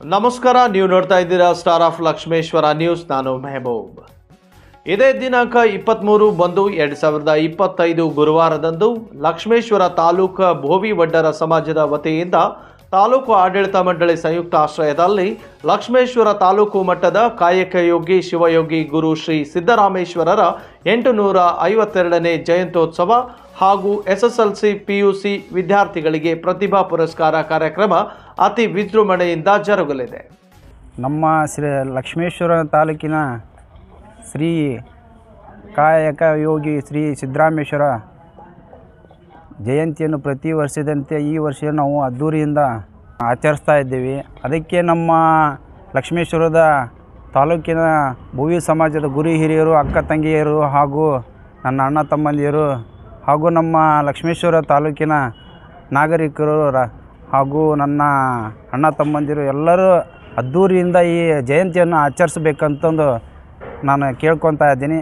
ನಮಸ್ಕಾರ, ನೀವು ನೋಡ್ತಾ ಇದ್ದೀರಾ ಸ್ಟಾರ್ ಆಫ್ ಲಕ್ಷ್ಮೇಶ್ವರ ನ್ಯೂಸ್ ನಾನು ಮೆಹಬೂಬ್. ಇದೇ ದಿನಾಂಕ ಇಪ್ಪತ್ತ್ಮೂರು ಬಂದು ಎರಡು ಸಾವಿರದ ಇಪ್ಪತ್ತೈದು ಗುರುವಾರದಂದು ಲಕ್ಷ್ಮೇಶ್ವರ ತಾಲೂಕು ಭೋವಿ ವಡ್ಡರ ಸಮಾಜದ ವತಿಯಿಂದ ತಾಲೂಕು ಆಡಳಿತ ಮಂಡಳಿ ಸಂಯುಕ್ತ ಆಶ್ರಯದಲ್ಲಿ ಲಕ್ಷ್ಮೇಶ್ವರ ತಾಲೂಕು ಮಟ್ಟದ ಕಾಯಕಯೋಗಿ ಶಿವಯೋಗಿ ಗುರು ಶ್ರೀ ಸಿದ್ದರಾಮೇಶ್ವರರ ಎಂಟುನೂರ ಐವತ್ತೆರಡನೇ ಜಯಂತ್ಯೋತ್ಸವ ಹಾಗೂ ಎಸ್ಎಸ್ಎಲ್ಸಿ ಪಿಯುಸಿ ವಿದ್ಯಾರ್ಥಿಗಳಿಗೆ ಪ್ರತಿಭಾ ಪುರಸ್ಕಾರ ಕಾರ್ಯಕ್ರಮ ಅತಿ ವಿಜೃಂಭಣೆಯಿಂದ ಜರುಗಲಿದೆ. ನಮ್ಮ ಶ್ರೀ ಲಕ್ಷ್ಮೇಶ್ವರ ತಾಲೂಕಿನ ಶ್ರೀ ಕಾಯಕ ಯೋಗಿ ಶ್ರೀ ಸಿದ್ದರಾಮೇಶ್ವರ ಜಯಂತಿಯನ್ನು ಪ್ರತಿ ವರ್ಷದಂತೆ ಈ ವರ್ಷ ನಾವು ಅದ್ಧೂರಿಯಿಂದ ಆಚರಿಸ್ತಾ ಇದ್ದೀವಿ. ಅದಕ್ಕೆ ನಮ್ಮ ಲಕ್ಷ್ಮೇಶ್ವರದ ತಾಲೂಕಿನ ಭುವಿ ಸಮಾಜದ ಗುರು ಹಿರಿಯರು, ಅಕ್ಕ ತಂಗಿಯರು ಹಾಗೂ ನನ್ನ ಅಣ್ಣ ತಮ್ಮಂದಿರು ಹಾಗೂ ನಮ್ಮ ಲಕ್ಷ್ಮೇಶ್ವರ ತಾಲೂಕಿನ ನಾಗರಿಕರು ಹಾಗೂ ನನ್ನ ಅಣ್ಣ ತಮ್ಮಂದಿರು ಎಲ್ಲರೂ ಅದ್ಧೂರಿಯಿಂದ ಈ ಜಯಂತಿಯನ್ನು ಆಚರಿಸ್ಬೇಕಂತಂದು ನಾನು ಕೇಳ್ಕೊತಾ ಇದ್ದೀನಿ.